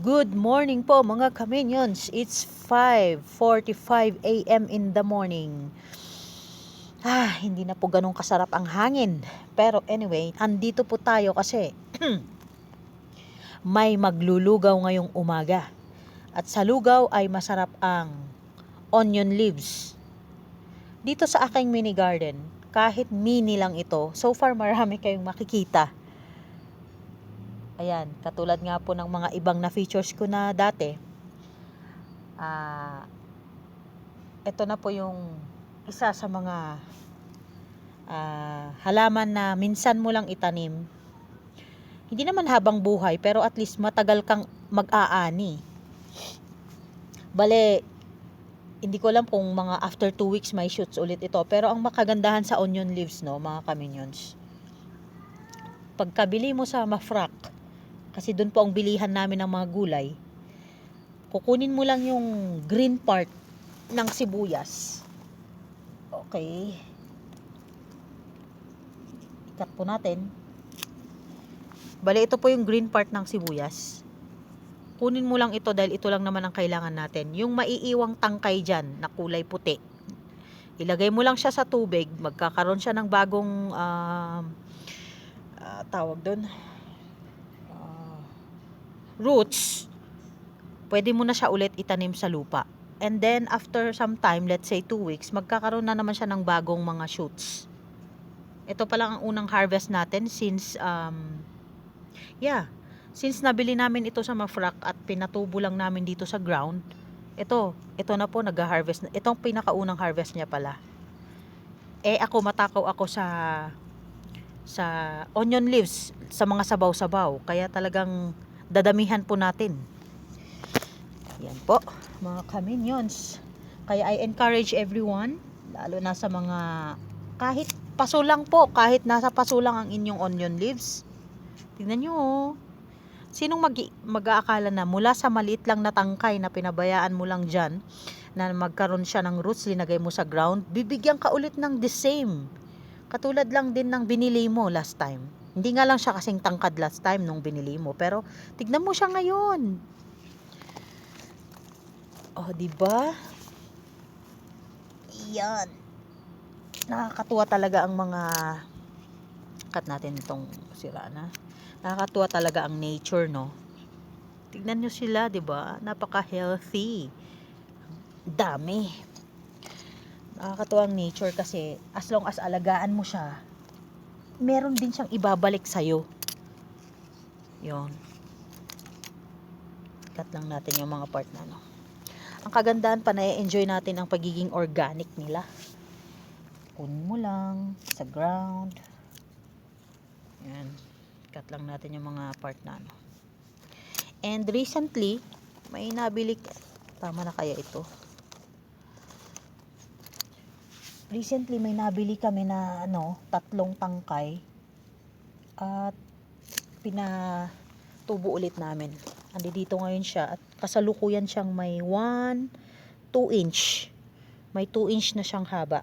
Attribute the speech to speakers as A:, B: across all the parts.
A: Good morning po mga kaminions. It's 5.45 a.m. in the morning. Ah, hindi na po ganun kasarap ang hangin. Pero anyway, andito po tayo kasi may maglulugaw ngayong umaga. At sa lugaw ay masarap ang onion leaves. Dito sa aking mini garden, kahit mini lang ito, so far marami kayong makikita. Ayan, katulad nga po ng mga ibang na features ko na dati. Ah, ito na po yung isa sa mga ah, halaman na minsan mo lang itanim. Hindi naman habang buhay, pero at least matagal kang mag-aani. Bale, hindi ko alam kung mga after 2 weeks may shoots ulit ito. Pero ang makagandahan sa onion leaves, no, mga kaminions, pagkabili mo sa Mafrak, kasi doon po ang bilihan namin ng mga gulay, kukunin mo lang yung green part ng sibuyas. Okay. Ikat po natin. Bale, ito po yung green part ng sibuyas. Kunin mo lang ito dahil ito lang naman ang kailangan natin. Yung maiiwang tangkay dyan na kulay puti. Ilagay mo lang siya sa tubig. Magkakaroon siya ng bagong ah, ah, tawag doon roots. Pwede mo na siya ulit itanim sa lupa. And then after some time, let's say 2 weeks, magkakaroon na naman siya ng bagong mga shoots. Ito pa lang ang unang harvest natin since um, yeah, since nabili namin ito sa Mafrak at pinatubo lang namin dito sa ground, ito, ito na po nag-harvest. na- Itong pinakaunang harvest niya pala. Eh ako matakaw ako sa sa onion leaves sa mga sabaw-sabaw. Kaya talagang dadamihan po natin. Yan po, mga kaminions. Kaya I encourage everyone, lalo na sa mga kahit paso lang po, kahit nasa paso lang ang inyong onion leaves. Tingnan nyo, oh. Sinong mag mag-aakala na mula sa maliit lang na tangkay na pinabayaan mo lang dyan, na magkaroon siya ng roots, linagay mo sa ground, bibigyan ka ulit ng the same. Katulad lang din ng binili mo last time. Hindi nga lang siya kasing tangkad last time nung binili mo, pero tignan mo siya ngayon. Oh, di ba? Iyan. Nakakatuwa talaga ang mga cut natin itong sira na. Nakakatuwa talaga ang nature, no? Tignan nyo sila, di ba? Napaka-healthy. Dami. Nakakatuwa ang nature kasi as long as alagaan mo siya, meron din siyang ibabalik sa'yo. Yon. Cut lang natin yung mga part na, no? Ang kagandahan pa, na-enjoy natin ang pagiging organic nila. Kunin mo lang sa ground. Yan. Cut lang natin yung mga part na, no? And recently, may nabili, tama na kaya ito? Recently, may nabili kami na, ano, tatlong tangkay. At, pinatubo ulit namin. Andi dito ngayon siya at kasalukuyan siyang may 1, 2 inch. May 2 inch na siyang haba.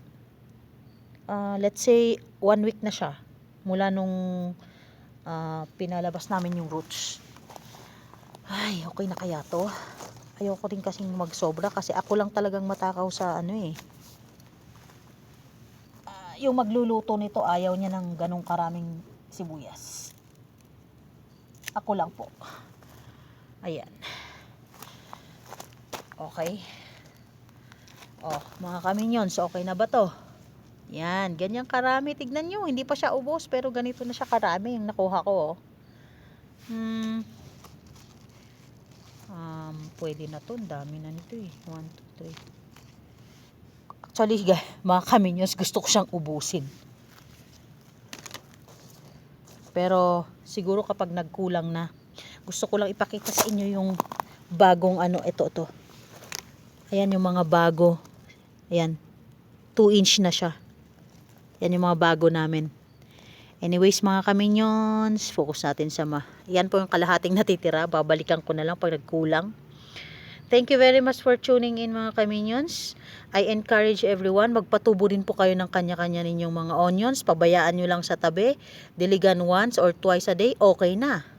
A: Ah, let's say 1 week na siya mula nung ah, pinalabas namin yung roots. Ay, okay na kaya to? Ayoko rin kasing magsobra kasi ako lang talagang matakaw sa ano eh. Yung magluluto nito ayaw niya ng ganong karaming sibuyas. Ako lang po. Ayan. Okay. Oh, mga kaminions, okay na ba to? Yan, ganyan karami. Tignan nyo, hindi pa siya ubos, pero ganito na siya karami yung nakuha ko. Oh. Hmm. Um, pwede na to. Ang dami na nito eh. 1, 2, 3. Actually, guys, mga kaminions, gusto ko siyang ubusin. Pero, siguro kapag nagkulang na, gusto ko lang ipakita sa inyo yung bagong ano, ito, ito. Ayan yung mga bago. Ayan. 2 inch na siya. Yan yung mga bago namin. Anyways, mga kaminions, focus natin sa ma. Yan po yung kalahating natitira. Babalikan ko na lang pag nagkulang. Thank you very much for tuning in mga kaminions. I encourage everyone, magpatubo din po kayo ng kanya-kanya ninyong mga onions. Pabayaan nyo lang sa tabi. Diligan once or twice a day, okay na.